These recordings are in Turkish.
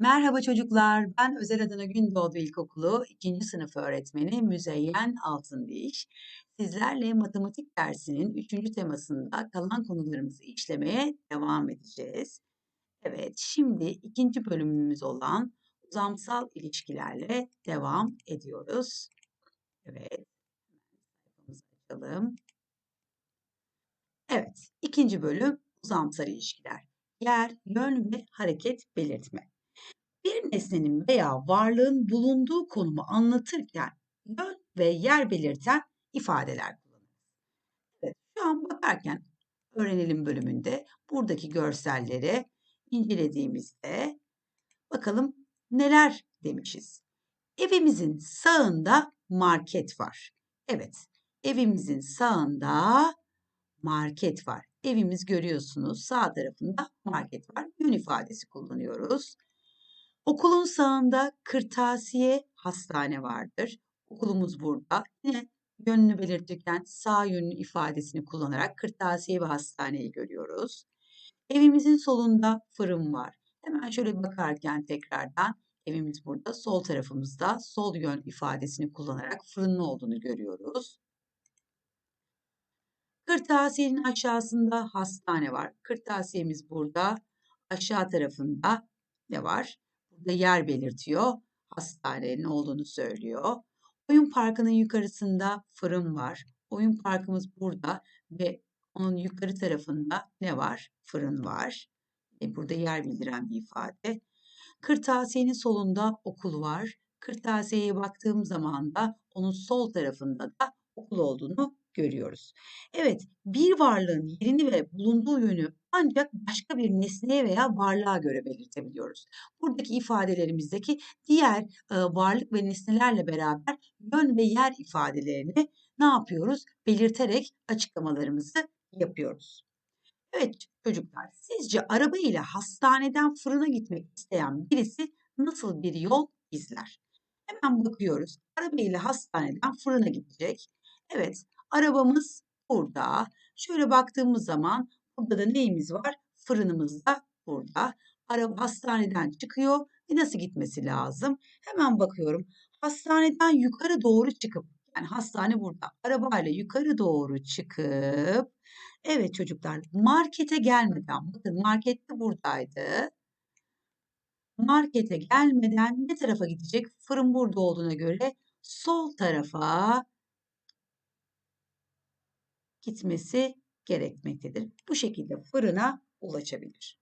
Merhaba çocuklar, ben Özel Adana Gündoğdu İlkokulu 2. sınıf öğretmeni Müzeyyen Altındiş. Sizlerle matematik dersinin 3. temasında kalan konularımızı işlemeye devam edeceğiz. Evet, şimdi ikinci bölümümüz olan uzamsal ilişkilerle devam ediyoruz. Evet, sayfamızı açalım. Evet, ikinci bölüm uzamsal ilişkiler. Yer, yön ve hareket belirtme. Bir nesnenin veya varlığın bulunduğu konumu anlatırken yön ve yer belirten ifadeler kullanılır. Evet, şu an bakarken öğrenelim bölümünde buradaki görselleri incelediğimizde bakalım neler demişiz. Evimizin sağında market var. Evet, evimizin sağında market var. Evimiz görüyorsunuz sağ tarafında market var. Yön ifadesi kullanıyoruz. Okulun sağında kırtasiye hastane vardır. Okulumuz burada. Yine yönünü belirtirken sağ yönlü ifadesini kullanarak kırtasiye ve hastaneyi görüyoruz. Evimizin solunda fırın var. Hemen şöyle bakarken tekrardan evimiz burada. Sol tarafımızda sol yön ifadesini kullanarak fırının olduğunu görüyoruz. Kırtasiyenin aşağısında hastane var. Kırtasiyemiz burada. Aşağı tarafında ne var? Burada yer belirtiyor. Hastanenin olduğunu söylüyor. Oyun parkının yukarısında fırın var. Oyun parkımız burada ve onun yukarı tarafında ne var? Fırın var. E burada yer bildiren bir ifade. Kırtasiyenin solunda okul var. Kırtasiyeye baktığım zaman da onun sol tarafında da okul olduğunu görüyoruz. Evet, bir varlığın yerini ve bulunduğu yönü ancak başka bir nesneye veya varlığa göre belirtebiliyoruz. Buradaki ifadelerimizdeki diğer e, varlık ve nesnelerle beraber yön ve yer ifadelerini ne yapıyoruz? Belirterek açıklamalarımızı yapıyoruz. Evet çocuklar, sizce araba ile hastaneden fırına gitmek isteyen birisi nasıl bir yol izler? Hemen bakıyoruz. Araba ile hastaneden fırına gidecek. Evet, arabamız burada. Şöyle baktığımız zaman burada da neyimiz var? Fırınımız da burada. Araba hastaneden çıkıyor ve nasıl gitmesi lazım? Hemen bakıyorum. Hastaneden yukarı doğru çıkıp yani hastane burada. Arabayla yukarı doğru çıkıp evet çocuklar markete gelmeden bakın market de buradaydı. Markete gelmeden ne tarafa gidecek? Fırın burada olduğuna göre sol tarafa gitmesi gerekmektedir. Bu şekilde fırına ulaşabilir.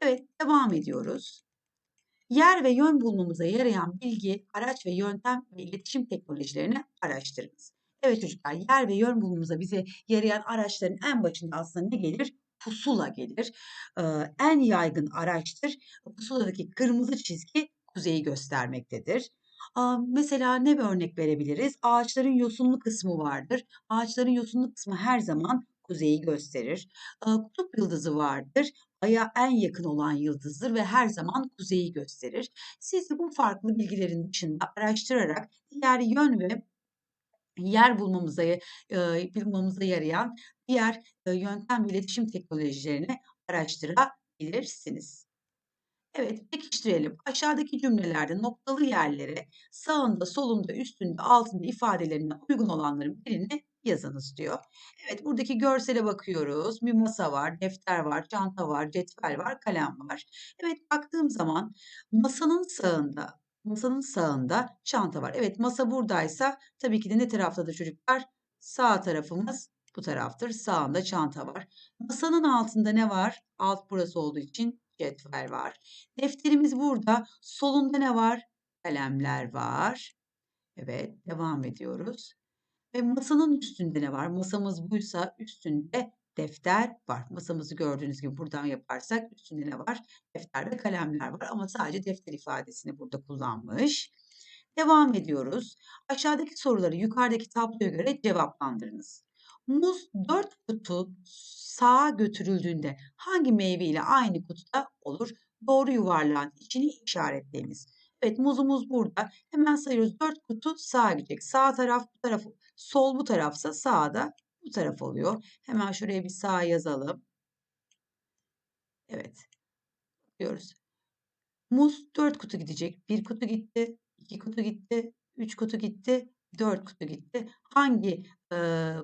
Evet, devam ediyoruz. Yer ve yön bulmamıza yarayan bilgi, araç ve yöntem ve iletişim teknolojilerini araştırınız. Evet çocuklar, yer ve yön bulmamıza bize yarayan araçların en başında aslında ne gelir? Pusula gelir. Ee, en yaygın araçtır. Pusuladaki kırmızı çizgi kuzeyi göstermektedir. Mesela ne bir örnek verebiliriz? Ağaçların yosunlu kısmı vardır. Ağaçların yosunlu kısmı her zaman kuzeyi gösterir. Kutup yıldızı vardır. Ay'a en yakın olan yıldızdır ve her zaman kuzeyi gösterir. Siz bu farklı bilgilerin dışında araştırarak diğer yön ve yer bulmamıza, bulmamıza yarayan diğer yöntem ve iletişim teknolojilerini araştırabilirsiniz. Evet, pekiştirelim. Aşağıdaki cümlelerde noktalı yerlere sağında, solunda, üstünde, altında ifadelerine uygun olanların birini yazınız diyor. Evet, buradaki görsele bakıyoruz. Bir masa var, defter var, çanta var, cetvel var, kalem var. Evet, baktığım zaman masanın sağında, masanın sağında çanta var. Evet, masa buradaysa tabii ki de ne taraftadır çocuklar? Sağ tarafımız bu taraftır. Sağında çanta var. Masanın altında ne var? Alt burası olduğu için cetvel var. Defterimiz burada. Solunda ne var? Kalemler var. Evet, devam ediyoruz. Ve masanın üstünde ne var? Masamız buysa üstünde defter var. Masamızı gördüğünüz gibi buradan yaparsak üstünde ne var? Defter ve kalemler var ama sadece defter ifadesini burada kullanmış. Devam ediyoruz. Aşağıdaki soruları yukarıdaki tabloya göre cevaplandırınız. Muz 4 kutu sağa götürüldüğünde hangi meyve ile aynı kutuda olur? Doğru yuvarlağın içini işaretleyiniz. Evet muzumuz burada. Hemen sayıyoruz. 4 kutu sağa gidecek. Sağ taraf bu taraf, sol bu tarafsa sağda bu taraf oluyor. Hemen şuraya bir sağ yazalım. Evet. Diyoruz. Muz 4 kutu gidecek. 1 kutu gitti, 2 kutu gitti, 3 kutu gitti, 4 kutu gitti. Hangi eee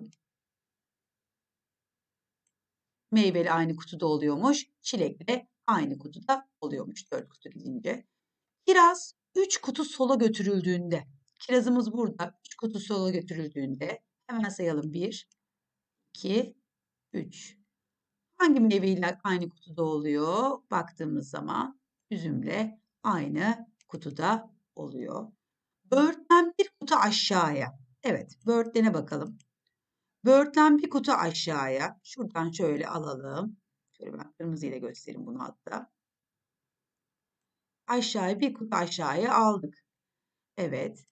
meyveli aynı kutuda oluyormuş? Çilekle aynı kutuda oluyormuş 4 kutu gidince. Kiraz 3 kutu sola götürüldüğünde, kirazımız burada 3 kutu sola götürüldüğünde hemen sayalım 1, 2, 3. Hangi meyveyle aynı kutuda oluyor? Baktığımız zaman üzümle aynı kutuda oluyor. Böğürtlen bir kutu aşağıya. Evet, böğürtlene bakalım. Böğürtlen bir kutu aşağıya. Şuradan şöyle alalım. Şöyle ben kırmızıyla göstereyim bunu hatta. Aşağıya bir kutu aşağıya aldık. Evet.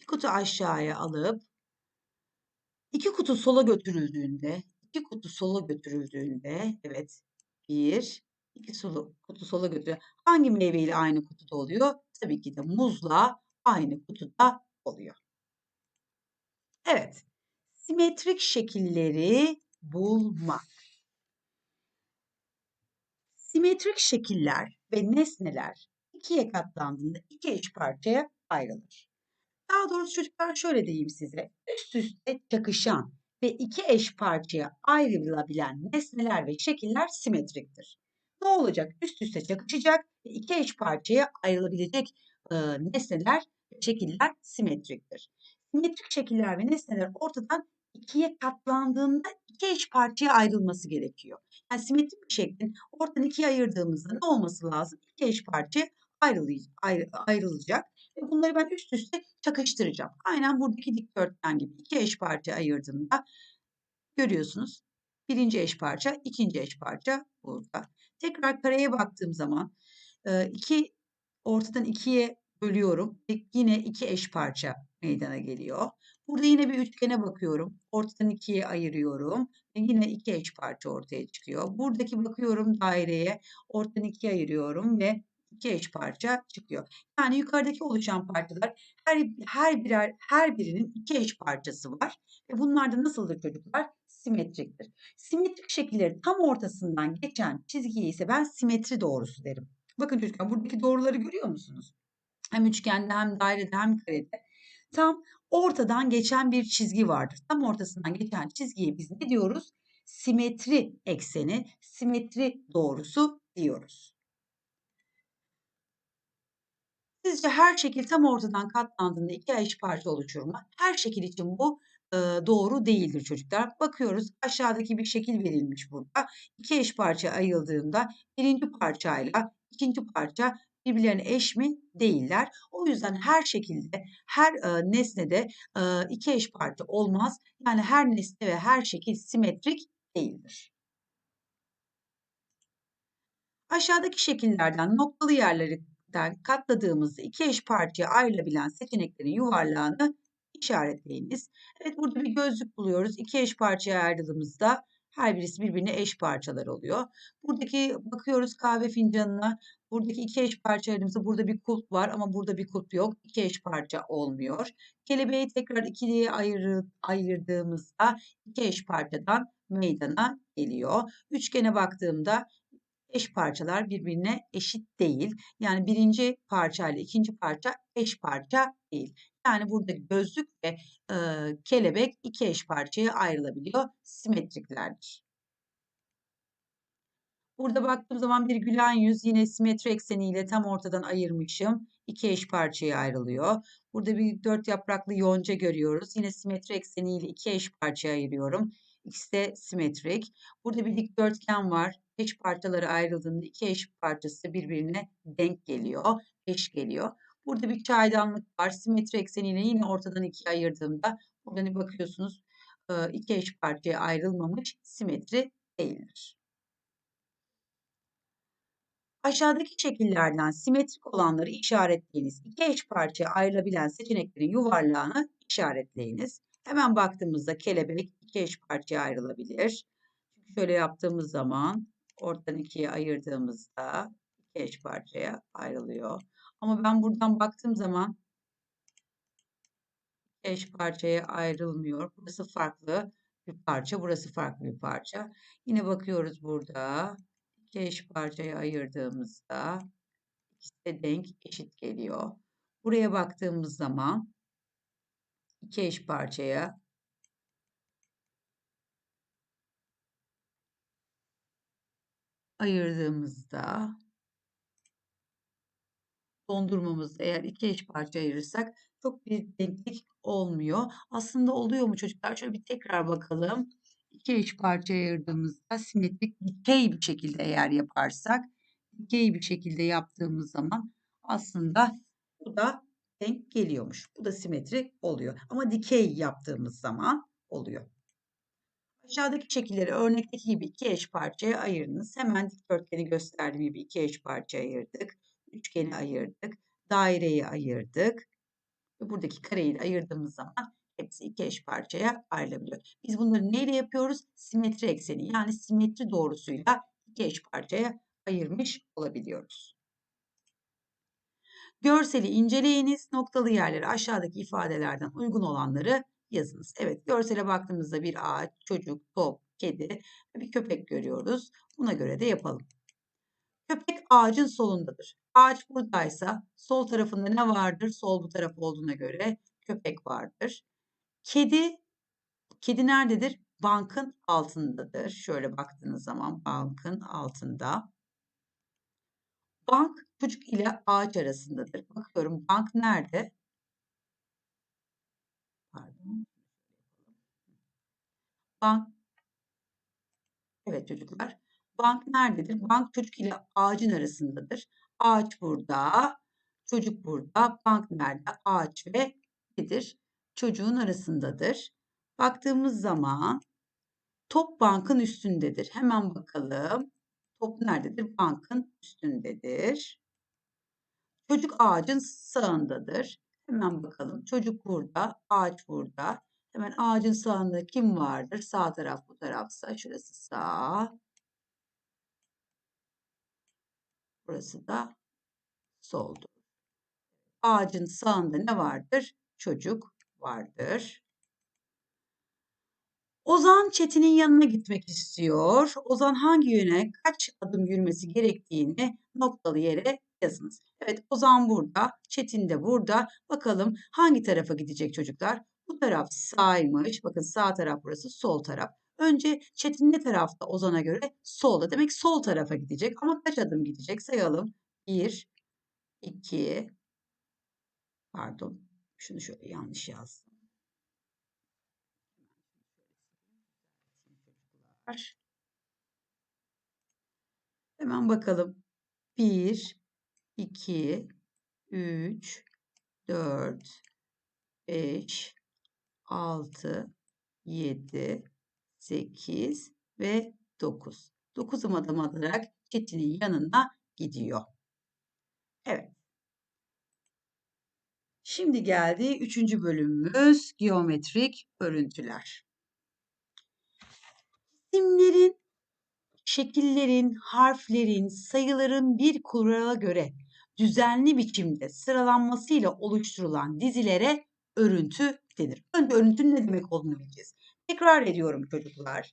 Bir kutu aşağıya alıp iki kutu sola götürüldüğünde, iki kutu sola götürüldüğünde, evet. Bir, iki solu, kutu sola götürüyor. Hangi meyveyle aynı kutuda oluyor? Tabii ki de muzla aynı kutuda oluyor. Evet. Simetrik şekilleri bulmak. Simetrik şekiller ve nesneler ikiye katlandığında iki eş parçaya ayrılır. Daha doğrusu çocuklar şöyle diyeyim size. Üst üste çakışan ve iki eş parçaya ayrılabilen nesneler ve şekiller simetriktir. Ne olacak? Üst üste çakışacak ve iki eş parçaya ayrılabilecek e, nesneler şekiller simetriktir. Simetrik şekiller ve nesneler ortadan ikiye katlandığında iki eş parçaya ayrılması gerekiyor. Yani simetrik bir şeklin ortadan ikiye ayırdığımızda ne olması lazım? İki eş parçaya ayrılacak. Ve bunları ben üst üste çakıştıracağım. Aynen buradaki dikdörtgen gibi iki eş parça ayırdığımda görüyorsunuz. Birinci eş parça, ikinci eş parça burada. Tekrar kareye baktığım zaman iki ortadan ikiye bölüyorum. Yine iki eş parça meydana geliyor. Burada yine bir üçgene bakıyorum. Ortadan ikiye ayırıyorum. Ve yine iki eş parça ortaya çıkıyor. Buradaki bakıyorum daireye. Ortadan ikiye ayırıyorum ve iki eş parça çıkıyor. Yani yukarıdaki oluşan parçalar her her birer her birinin iki eş parçası var ve bunlar da nasıldır çocuklar? Simetriktir. Simetrik şekillerin tam ortasından geçen çizgiye ise ben simetri doğrusu derim. Bakın çocuklar buradaki doğruları görüyor musunuz? Hem üçgende hem dairede hem karede. Tam ortadan geçen bir çizgi vardır. Tam ortasından geçen çizgiye biz ne diyoruz? Simetri ekseni, simetri doğrusu diyoruz. Sizce her şekil tam ortadan katlandığında iki eş parça oluşur mu? Her şekil için bu e, doğru değildir çocuklar. Bakıyoruz aşağıdaki bir şekil verilmiş burada. İki eş parça ayıldığında birinci parçayla ikinci parça birbirlerine eş mi? Değiller. O yüzden her şekilde, her e, nesnede e, iki eş parça olmaz. Yani her nesne ve her şekil simetrik değildir. Aşağıdaki şekillerden noktalı yerleri katladığımızda iki eş parçaya ayrılabilen seçeneklerin yuvarlağını işaretleyiniz. Evet burada bir gözlük buluyoruz. İki eş parçaya ayrıldığımızda her birisi birbirine eş parçalar oluyor. Buradaki bakıyoruz kahve fincanına. Buradaki iki eş parça ayrımızda burada bir kulp var ama burada bir kulp yok. İki eş parça olmuyor. Kelebeği tekrar ikiliye ayır, ayırdığımızda iki eş parçadan meydana geliyor. Üçgene baktığımda eş parçalar birbirine eşit değil. Yani birinci parça ile ikinci parça eş parça değil. Yani burada gözlük ve e, kelebek iki eş parçaya ayrılabiliyor. Simetriklerdir. Burada baktığım zaman bir gülen yüz yine simetri ekseniyle tam ortadan ayırmışım. İki eş parçaya ayrılıyor. Burada bir dört yapraklı yonca görüyoruz. Yine simetri ekseniyle iki eş parçaya ayırıyorum. İkisi de simetrik. Burada bir dikdörtgen var. Eş parçaları ayrıldığında iki eş parçası birbirine denk geliyor. Eş geliyor. Burada bir çaydanlık var. Simetri ekseniyle yine ortadan ikiye ayırdığımda buradan bakıyorsunuz iki eş parçaya ayrılmamış simetri değildir. Aşağıdaki şekillerden simetrik olanları işaretleyiniz. İki eş parçaya ayrılabilen seçeneklerin yuvarlağını işaretleyiniz. Hemen baktığımızda kelebek iki eş parçaya ayrılabilir. Çünkü şöyle yaptığımız zaman ortadan ikiye ayırdığımızda iki eş parçaya ayrılıyor. Ama ben buradan baktığım zaman eş parçaya ayrılmıyor. Burası farklı bir parça, burası farklı bir parça. Yine bakıyoruz burada. İki eş parçaya ayırdığımızda ise denk eşit geliyor. Buraya baktığımız zaman iki eş parçaya ayırdığımızda dondurmamızda eğer iki eş parça ayırırsak çok bir denklik olmuyor. Aslında oluyor mu çocuklar? Şöyle bir tekrar bakalım. İki eş parça ayırdığımızda simetrik dikey bir şekilde eğer yaparsak dikey bir şekilde yaptığımız zaman aslında bu da denk geliyormuş. Bu da simetri oluyor. Ama dikey yaptığımız zaman oluyor. Aşağıdaki şekilleri örnekteki gibi iki eş parçaya ayırınız. Hemen dikdörtgeni gösterdiğim gibi iki eş parçaya ayırdık. Üçgeni ayırdık. Daireyi ayırdık. Ve buradaki kareyi de ayırdığımız zaman hepsi iki eş parçaya ayrılabiliyor. Biz bunları neyle yapıyoruz? Simetri ekseni yani simetri doğrusuyla iki eş parçaya ayırmış olabiliyoruz. Görseli inceleyiniz. Noktalı yerleri aşağıdaki ifadelerden uygun olanları yazınız. Evet görsele baktığımızda bir ağaç, çocuk, top, kedi ve bir köpek görüyoruz. Buna göre de yapalım. Köpek ağacın solundadır. Ağaç buradaysa sol tarafında ne vardır? Sol bu taraf olduğuna göre köpek vardır. Kedi, kedi nerededir? Bankın altındadır. Şöyle baktığınız zaman bankın altında. Bank çocuk ile ağaç arasındadır. Bakıyorum bank nerede? Pardon. Bank. Evet çocuklar. Bank nerededir? Bank çocuk ile ağacın arasındadır. Ağaç burada. Çocuk burada. Bank nerede? Ağaç ve nedir? Çocuğun arasındadır. Baktığımız zaman top bankın üstündedir. Hemen bakalım. Top nerededir? Bankın üstündedir. Çocuk ağacın sağındadır. Hemen bakalım. Çocuk burada, ağaç burada. Hemen ağacın sağında kim vardır? Sağ taraf bu tarafsa. Şurası sağ. Burası da soldur. Ağacın sağında ne vardır? Çocuk vardır. Ozan Çetin'in yanına gitmek istiyor. Ozan hangi yöne kaç adım yürümesi gerektiğini noktalı yere yazınız. Evet Ozan burada, Çetin de burada. Bakalım hangi tarafa gidecek çocuklar? Bu taraf sağymış. Bakın sağ taraf burası, sol taraf. Önce Çetin ne tarafta Ozan'a göre? Solda. Demek sol tarafa gidecek. Ama kaç adım gidecek? Sayalım. 1, 2, pardon. Şunu şöyle yanlış yazdım. Hemen bakalım. 1, 2, 3, 4, 5, 6, 7, 8 ve 9. 9 adım atarak Çetin'in yanına gidiyor. Evet. Şimdi geldi üçüncü bölümümüz geometrik örüntüler. İsimlerin, şekillerin, harflerin, sayıların bir kurala göre düzenli biçimde sıralanmasıyla oluşturulan dizilere örüntü denir. Önce örüntünün ne demek olduğunu bileceğiz. Tekrar ediyorum çocuklar.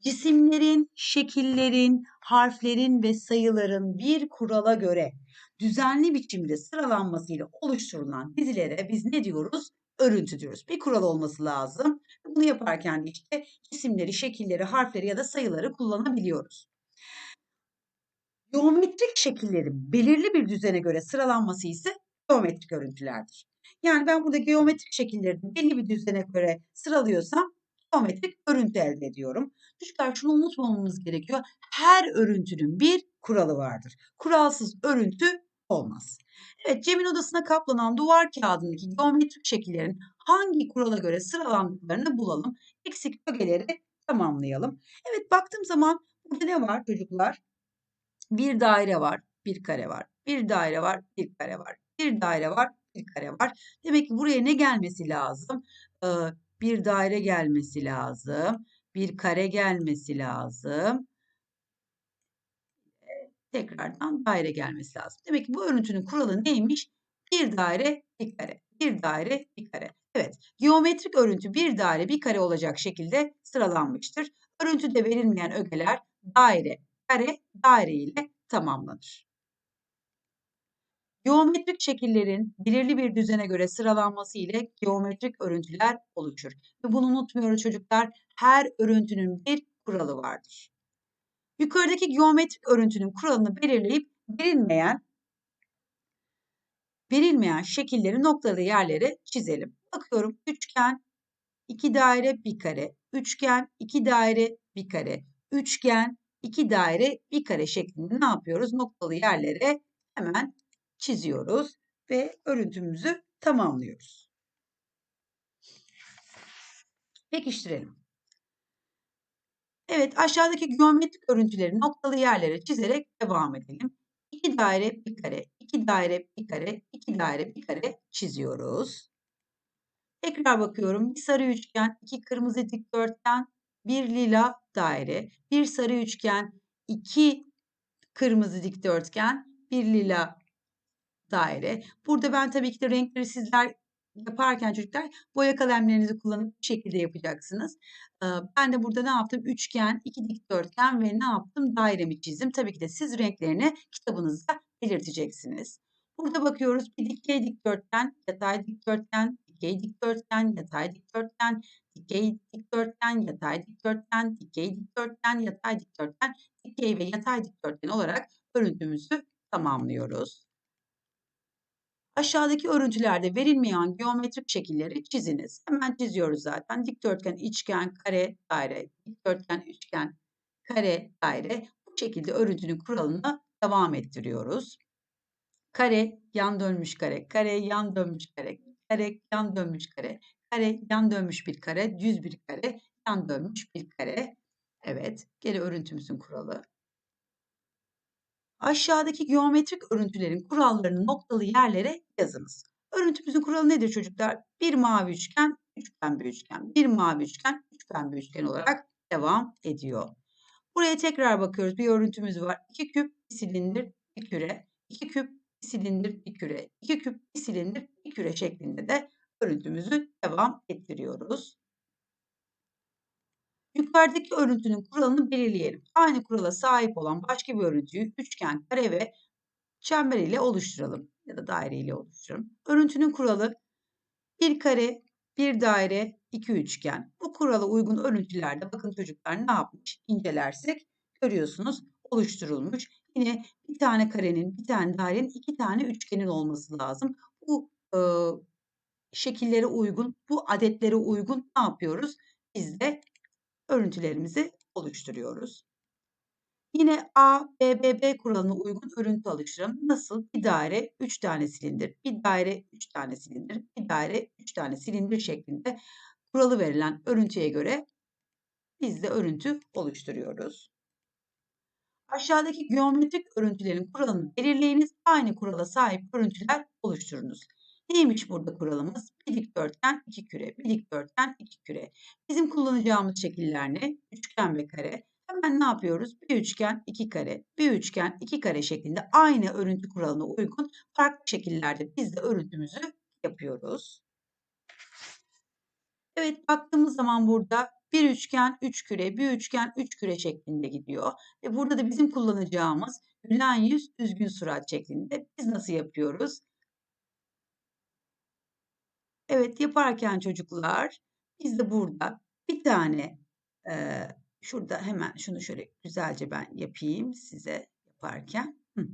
Cisimlerin, şekillerin, harflerin ve sayıların bir kurala göre düzenli biçimde sıralanmasıyla oluşturulan dizilere biz ne diyoruz? Örüntü diyoruz. Bir kural olması lazım. Bunu yaparken işte isimleri, şekilleri, harfleri ya da sayıları kullanabiliyoruz. Geometrik şekillerin belirli bir düzene göre sıralanması ise geometrik örüntülerdir. Yani ben burada geometrik şekilleri belli bir düzene göre sıralıyorsam geometrik örüntü elde ediyorum. Çocuklar şunu unutmamamız gerekiyor. Her örüntünün bir kuralı vardır. Kuralsız örüntü olmaz. Evet Cem'in odasına kaplanan duvar kağıdındaki geometrik şekillerin hangi kurala göre sıralandıklarını bulalım. Eksik ögeleri tamamlayalım. Evet baktığım zaman burada ne var çocuklar? Bir daire var, bir kare var. Bir daire var, bir kare var. Bir daire var, bir kare var. Demek ki buraya ne gelmesi lazım? Ee, bir daire gelmesi lazım. Bir kare gelmesi lazım. Tekrardan daire gelmesi lazım. Demek ki bu örüntünün kuralı neymiş? Bir daire, bir kare. Bir daire, bir kare. Evet, geometrik örüntü bir daire, bir kare olacak şekilde sıralanmıştır. Örüntüde verilmeyen ögeler daire, kare, daire ile tamamlanır. Geometrik şekillerin belirli bir düzene göre sıralanması ile geometrik örüntüler oluşur. Ve bunu unutmuyoruz çocuklar. Her örüntünün bir kuralı vardır. Yukarıdaki geometrik örüntünün kuralını belirleyip verilmeyen verilmeyen şekilleri noktalı yerlere çizelim. Bakıyorum üçgen, iki daire, bir kare, üçgen, iki daire, bir kare, üçgen, iki daire, bir kare şeklinde ne yapıyoruz? Noktalı yerlere hemen çiziyoruz ve örüntümüzü tamamlıyoruz. Pekiştirelim. Evet aşağıdaki geometrik örüntüleri noktalı yerlere çizerek devam edelim. 2 daire bir kare, 2 daire bir kare, 2 daire bir kare çiziyoruz. Tekrar bakıyorum. Bir sarı üçgen, iki kırmızı dikdörtgen, bir lila daire, bir sarı üçgen, iki kırmızı dikdörtgen, bir lila daire. Burada ben tabii ki de renkleri sizler yaparken çocuklar boya kalemlerinizi kullanıp bu şekilde yapacaksınız. Ben de burada ne yaptım? Üçgen, iki dikdörtgen ve ne yaptım? Dairemi çizdim. Tabii ki de siz renklerini kitabınızda belirteceksiniz. Burada bakıyoruz bir dikey dikdörtgen, yatay dikdörtgen, dikey dikdörtgen, yatay dikdörtgen, dikey dikdörtgen, yatay dikdörtgen, dikey dikdörtgen, yatay dikdörtgen, dikey ve yatay dikdörtgen olarak örüntümüzü tamamlıyoruz. Aşağıdaki örüntülerde verilmeyen geometrik şekilleri çiziniz. Hemen çiziyoruz zaten. Dikdörtgen, içgen, kare, daire, dikdörtgen, üçgen, kare, daire. Bu şekilde örüntünün kuralını devam ettiriyoruz. Kare, yan dönmüş kare, kare, yan dönmüş kare, kare, yan dönmüş kare, kare, yan dönmüş bir kare, düz bir kare, yan dönmüş bir kare. Evet, geri örüntümüzün kuralı. Aşağıdaki geometrik örüntülerin kurallarını noktalı yerlere yazınız. Örüntümüzün kuralı nedir çocuklar? Bir mavi üçgen, üç pembe üçgen. Bir mavi üçgen, üç pembe üçgen olarak devam ediyor. Buraya tekrar bakıyoruz. Bir örüntümüz var. İki küp, bir silindir, bir küre. İki küp, bir silindir, bir küre. İki küp, bir silindir, bir küre şeklinde de örüntümüzü devam ettiriyoruz. Yukarıdaki örüntünün kuralını belirleyelim. Aynı kurala sahip olan başka bir örüntüyü üçgen, kare ve çember ile oluşturalım. Ya da daire ile oluşturalım. Örüntünün kuralı bir kare, bir daire, iki üçgen. Bu kurala uygun örüntülerde bakın çocuklar ne yapmış incelersek görüyorsunuz oluşturulmuş. Yine bir tane karenin, bir tane dairenin, iki tane üçgenin olması lazım. Bu e, şekillere uygun, bu adetlere uygun ne yapıyoruz? Biz de örüntülerimizi oluşturuyoruz. Yine A, kuralına uygun örüntü oluşturalım. Nasıl? Bir daire 3 tane silindir, bir daire 3 tane silindir, bir daire 3 tane silindir şeklinde kuralı verilen örüntüye göre biz de örüntü oluşturuyoruz. Aşağıdaki geometrik örüntülerin kuralını belirleyiniz. Aynı kurala sahip örüntüler oluşturunuz. Neymiş burada kuralımız? Bir dikdörtgen, iki küre. Bir dikdörtgen, iki küre. Bizim kullanacağımız şekiller ne? Üçgen ve kare. Hemen ne yapıyoruz? Bir üçgen, iki kare. Bir üçgen, iki kare şeklinde aynı örüntü kuralına uygun farklı şekillerde biz de örüntümüzü yapıyoruz. Evet baktığımız zaman burada bir üçgen, üç küre, bir üçgen, üç küre şeklinde gidiyor. Ve burada da bizim kullanacağımız gülen yüz, düzgün surat şeklinde. Biz nasıl yapıyoruz? Evet yaparken çocuklar biz de burada bir tane e, şurada hemen şunu şöyle güzelce ben yapayım size yaparken. Hı.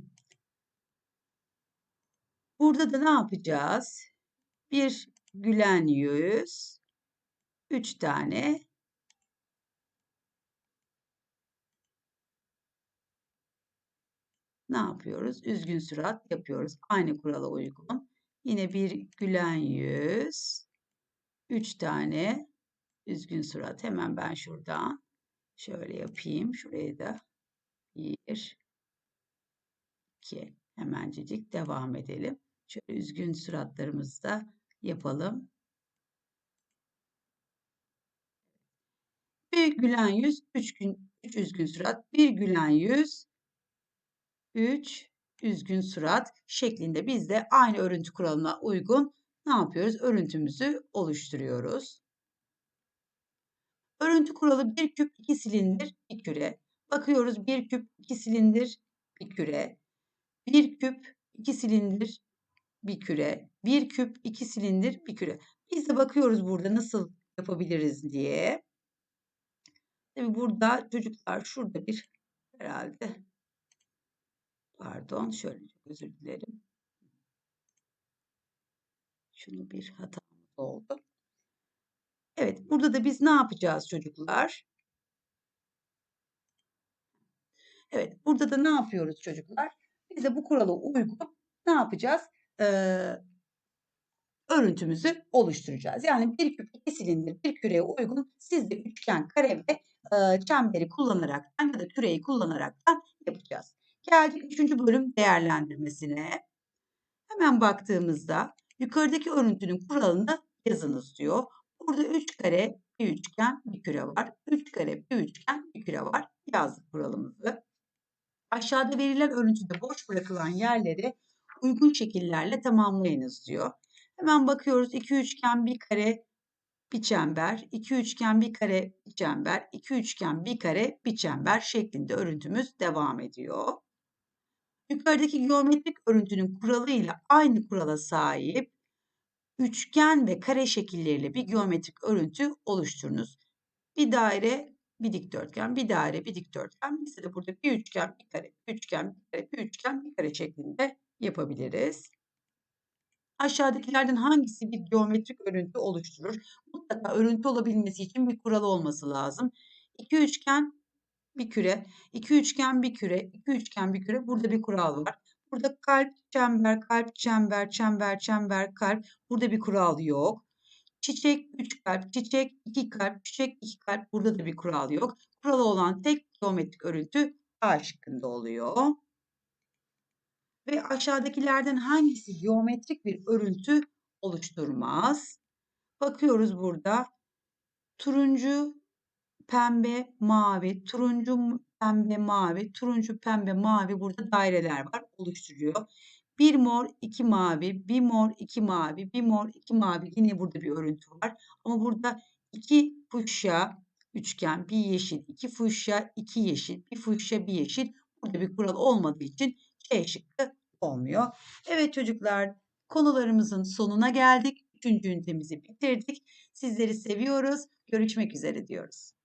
Burada da ne yapacağız? Bir gülen yüz, üç tane ne yapıyoruz? Üzgün surat yapıyoruz. Aynı kurala uygun. Yine bir gülen yüz. Üç tane üzgün surat. Hemen ben şuradan şöyle yapayım. Şuraya da bir, iki. Hemencecik devam edelim. Şöyle üzgün suratlarımızı da yapalım. Bir gülen yüz, üç, gün, üç üzgün surat, bir gülen yüz, üç üzgün surat şeklinde biz de aynı örüntü kuralına uygun ne yapıyoruz? Örüntümüzü oluşturuyoruz. Örüntü kuralı bir küp iki silindir bir küre. Bakıyoruz bir küp iki silindir bir küre. Bir küp iki silindir bir küre, bir küp, iki silindir, bir küre. Biz de bakıyoruz burada nasıl yapabiliriz diye. Tabii burada çocuklar şurada bir herhalde pardon şöyle özür dilerim. Şunu bir hatamız oldu. Evet burada da biz ne yapacağız çocuklar? Evet burada da ne yapıyoruz çocuklar? Biz de bu kurala uygun ne yapacağız? Ee, örüntümüzü oluşturacağız. Yani bir küp iki silindir bir küreye uygun siz de üçgen, kare ve e, çemberi kullanaraktan ya da küreyi kullanaraktan yapacağız. Geldik üçüncü bölüm değerlendirmesine. Hemen baktığımızda yukarıdaki örüntünün kuralını yazınız diyor. Burada 3 kare, bir üçgen, bir küre var. 3 kare, bir üçgen, bir küre var. Yazdık kuralımızı. Aşağıda verilen örüntüde boş bırakılan yerleri uygun şekillerle tamamlayınız diyor. Hemen bakıyoruz. 2 üçgen, bir kare, bir çember, 2 üçgen, bir kare, bir çember, 2 üçgen, bir kare, bir çember şeklinde örüntümüz devam ediyor. Yukarıdaki geometrik örüntünün kuralıyla aynı kurala sahip üçgen ve kare şekilleriyle bir geometrik örüntü oluşturunuz. Bir daire, bir dikdörtgen, bir daire, bir dikdörtgen. Biz de burada bir üçgen, bir kare, bir üçgen, bir kare, bir üçgen, bir kare şeklinde yapabiliriz. Aşağıdakilerden hangisi bir geometrik örüntü oluşturur? Mutlaka örüntü olabilmesi için bir kural olması lazım. İki üçgen bir küre, iki üçgen bir küre, iki üçgen bir küre. Burada bir kural var. Burada kalp, çember, kalp, çember, çember, çember, kalp. Burada bir kural yok. Çiçek, üç kalp, çiçek, iki kalp, çiçek, iki kalp. Burada da bir kural yok. Kuralı olan tek geometrik örüntü A şıkkında oluyor. Ve aşağıdakilerden hangisi geometrik bir örüntü oluşturmaz? Bakıyoruz burada. Turuncu, pembe, mavi, turuncu, pembe, mavi, turuncu, pembe, mavi burada daireler var oluşturuyor. Bir mor, iki mavi, bir mor, iki mavi, bir mor, iki mavi yine burada bir örüntü var. Ama burada iki fuşya üçgen, bir yeşil, iki fuşya, iki yeşil, bir fuşya, bir yeşil. Burada bir kural olmadığı için C şıkkı olmuyor. Evet çocuklar konularımızın sonuna geldik. Üçüncü ünitemizi bitirdik. Sizleri seviyoruz. Görüşmek üzere diyoruz.